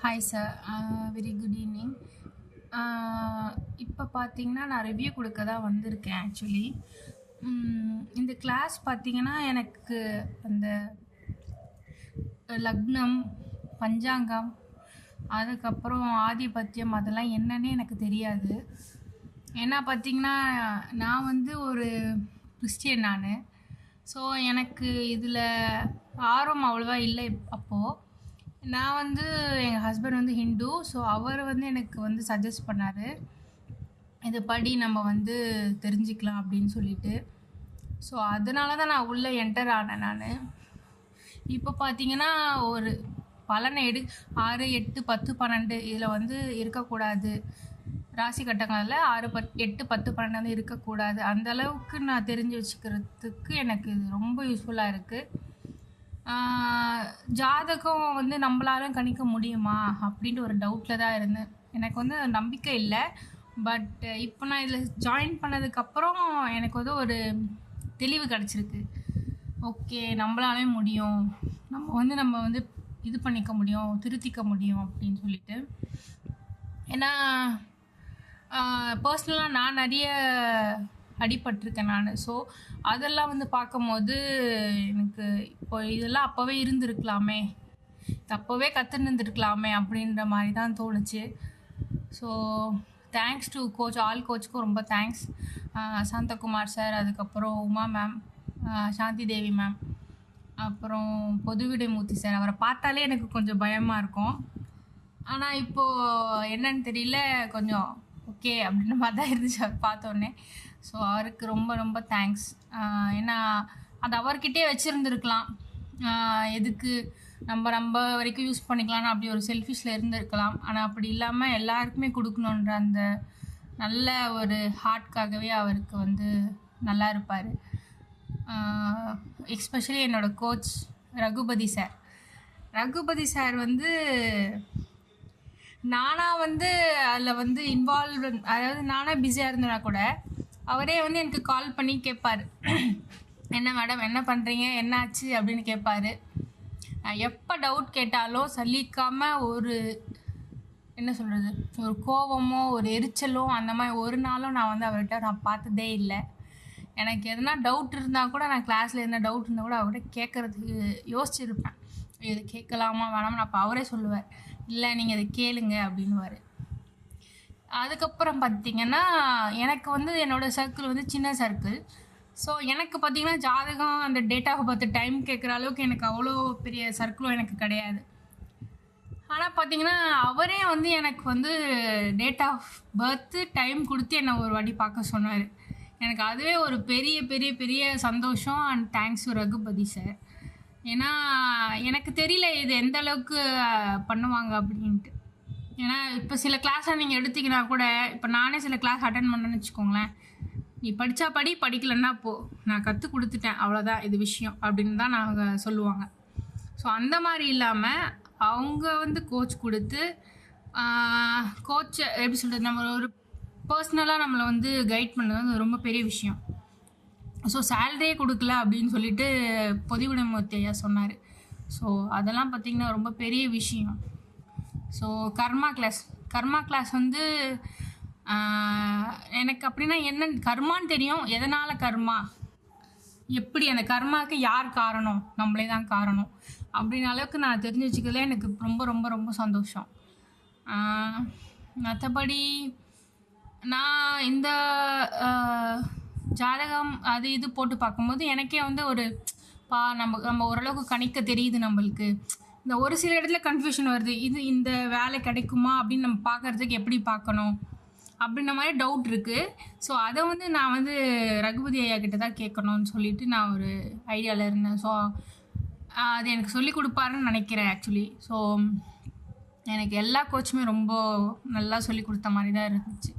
Hi sir very uh, good evening uh, இப்போ பார்த்தீங்கன்னா நான் ரிவ்யூ கொடுக்க தான் வந்திருக்கேன் ஆக்சுவலி இந்த கிளாஸ் பார்த்தீங்கன்னா எனக்கு அந்த லக்னம் பஞ்சாங்கம் அதுக்கப்புறம் ஆதிபத்தியம் அதெல்லாம் என்னன்னே எனக்கு தெரியாது. ஏன்னா பார்த்தீங்கன்னா நான் வந்து ஒரு கிறிஸ்டியன் நான். ஸோ எனக்கு இதில் ஆர்வம் அவ்வளோவா இல்லை அப்போது நான் வந்து எங்கள் ஹஸ்பண்ட் வந்து ஹிந்து ஸோ அவர் வந்து எனக்கு வந்து சஜஸ்ட் பண்ணார். இது படி நம்ம வந்து தெரிஞ்சுக்கலாம் அப்படின்னு சொல்லிட்டு. ஸோ அதனால தான் நான் உள்ளே என்டர் ஆனேன் நான். இப்போ பார்த்தீங்கன்னா ஒரு பலனை எடு ஆறு எட்டு பத்து பன்னெண்டு இதில் வந்து இருக்கக்கூடாது. ராசி கட்டங்களில் ஆறு பத் எட்டு பத்து பன்னெண்டு வந்து இருக்கக்கூடாது. அந்த அளவுக்கு நான் தெரிஞ்சு வச்சுக்கிறதுக்கு எனக்கு இது ரொம்ப யூஸ்ஃபுல்லாக இருக்குது ஜாதகம் வந்து நம்மளாலும் கணிக்க முடியுமா அப்படின்ட்டு ஒரு டவுட்டில் தான் இருந்தேன். எனக்கு வந்து நம்பிக்கை இல்லை. பட் இப்போ நான் இதில் ஜாயின் பண்ணதுக்கப்புறம் எனக்கு வந்து ஒரு தெளிவு கிடச்சிருக்கு. ஓகே நம்மளாலே முடியும். நம்ம வந்து நம்ம வந்து இது பண்ணிக்க முடியும் திருத்திக்க முடியும் அப்படின்னு சொல்லிட்டு. ஏன்னா பர்சனலாக நான் நிறைய அடிபட்டிருக்கேன் நான். ஸோ அதெல்லாம் வந்து பார்க்கும்போது எனக்கு இப்போ இதெல்லாம் அப்போவே இருந்திருக்கலாமே. அப்போவே கற்றுருந்துருக்கலாமே இருந்திருக்கலாமே அப்படின்ற மாதிரி தான் தோணுச்சு. So thanks to coach all கோச்சுக்கும் ரொம்ப தேங்க்ஸ் சாந்தகுமார் சார் அதுக்கப்புறம் உமா மேம் சாந்தி தேவி மேம் அப்புறம் பொதுவிடைமூர்த்தி சார் அவரை பார்த்தாலே எனக்கு கொஞ்சம் பயமாக இருக்கும். ஆனால் இப்போது என்னன்னு தெரியல கொஞ்சம் ஓகே அப்படின்ற மாதிரி தான் இருந்துச்சு பார்த்தோன்னே. ஸோ அவருக்கு ரொம்ப ரொம்ப தேங்க்ஸ் ஏன்னா அது அவர்கிட்டே வச்சுருந்துருக்கலாம். எதுக்கு நம்ம நம்ம வரைக்கும் யூஸ் பண்ணிக்கலாம்னு அப்படி ஒரு செல்ஃபிஷில் இருந்திருக்கலாம். ஆனால் அப்படி இல்லாமல் எல்லாருக்குமே கொடுக்கணுன்ற அந்த நல்ல ஒரு ஹார்ட்காகவே அவருக்கு வந்து நல்லா இருப்பார். எஸ்பெஷலி என்னோடய coach Raghupathi sir Raghupathi sir வந்து நானாக வந்து அதில் வந்து இன்வால்வ் அதாவது நானாக பிஸியாக இருந்தேன்னா கூட அவரே வந்து எனக்கு கால் பண்ணி கேட்பார் என்ன மேடம் என்ன பண்ணுறீங்க என்னாச்சு? அப்படின்னு கேட்பார் எப்போ டவுட் கேட்டாலும் சலிக்காமல் ஒரு என்ன சொல்கிறது ஒரு கோபமோ ஒரு எரிச்சலோ அந்த மாதிரி ஒரு நாளும் நான் வந்து அவர்கிட்ட நான் பார்த்ததே இல்லை. எனக்கு எதனா டவுட் இருந்தால் கூட நான் கிளாஸில் எதனா டவுட் இருந்தால் கூட அவர்கிட்ட கேட்குறதுக்கு யோசிச்சிருப்பேன். இது கேட்கலாமா வேணாமா அப்போ அவரே சொல்லுவார். இல்லை நீங்கள் இதை கேளுங்க அப்படின்வார் அதுக்கப்புறம் பார்த்திங்கன்னா எனக்கு வந்து என்னோடய சர்க்கிள் வந்து சின்ன சர்க்கிள் ஸோ எனக்கு பார்த்திங்கன்னா ஜாதகம் அந்த டேட் ஆஃப் பர்த் டைம் கேட்குற அளவுக்கு எனக்கு அவ்வளோ பெரிய சர்க்கிளும் எனக்கு கிடையாது. ஆனால் பார்த்தீங்கன்னா அவரே வந்து எனக்கு வந்து டேட் ஆஃப் பர்த்து டைம் கொடுத்து என்னை ஒரு வாட்டி பார்க்க சொன்னார். எனக்கு அதுவே ஒரு பெரிய பெரிய பெரிய சந்தோஷம் அண்ட் தேங்க்ஸ் ரகுபதி சார் ஏன்னா எனக்கு தெரியல இது எந்த அளவுக்கு பண்ணுவாங்க அப்படின்ட்டு. ஏன்னா இப்போ சில கிளாஸை நீங்கள் எடுத்திங்கன்னா கூட இப்போ நானே சில கிளாஸ் அட்டன் பண்ணேன்னு வச்சுக்கோங்களேன். நீ படித்தா படி படிக்கலன்னா போ. நான் கற்றுக் கொடுத்துட்டேன் அவ்வளோதான் இது விஷயம் அப்படின்னு தான் நாங்கள் சொல்லுவாங்க. ஸோ அந்த மாதிரி இல்லாமல் அவங்க வந்து கோச் கொடுத்து கோச்சை எப்படி சொல்கிறது நம்ம ஒரு பர்சனலாக நம்மளை வந்து கைட் பண்ணது வந்து ரொம்ப பெரிய விஷயம். ஸோ சேலரியே கொடுக்கல அப்படின்னு சொல்லிட்டு பொதிவுடைமூர்த்தி ஐயா சொன்னார். ஸோ அதெல்லாம் பார்த்திங்கன்னா ரொம்ப பெரிய விஷயம். So Karma class Karma class வந்து எனக்கு அப்படின்னா என்ன கர்மான்னு தெரியும். எதனால் கர்மா? எப்படி அந்த கர்மாவுக்கு யார் காரணம்? நம்மளே தான் காரணம். அப்படின்ற அளவுக்கு நான் தெரிஞ்சு வச்சுக்கிறதுல எனக்கு ரொம்ப ரொம்ப ரொம்ப சந்தோஷம். மற்றபடி நான் இந்த ஜாதகம் அது இது போட்டு பார்க்கும்போது எனக்கே வந்து ஒரு பா நம்ம நம்ம ஓரளவுக்கு கணிக்க தெரியுது நம்மளுக்கு. இந்த ஒரு சில இடத்துல கன்ஃபியூஷன் வருது. இது இந்த வேலை கிடைக்குமா? அப்படின்னு நம்ம பார்க்குறதுக்கு எப்படி பார்க்கணும்? அப்படின்ற மாதிரி டவுட் இருக்குது ஸோ அதை வந்து நான் வந்து ரகுபதி ஐயா கிட்ட தான் கேட்கணும்னு சொல்லிட்டு நான் ஒரு ஐடியாவில் இருந்தேன். ஸோ அது எனக்கு சொல்லி கொடுப்பாருன்னு நினைக்கிறேன் ஆக்சுவலி ஸோ எனக்கு எல்லா கோச்சுமே ரொம்ப நல்லா சொல்லி கொடுத்த மாதிரி தான் இருந்துச்சு.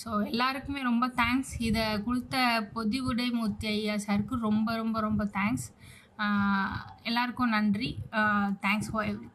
ஸோ எல்லாருக்குமே ரொம்ப தேங்க்ஸ் இதை கொடுத்த பொதிவுடை மூர்த்தி ஐயா சாருக்கு ரொம்ப ரொம்ப ரொம்ப தேங்க்ஸ் எல்லாருக்கும் நன்றி. Thanks for every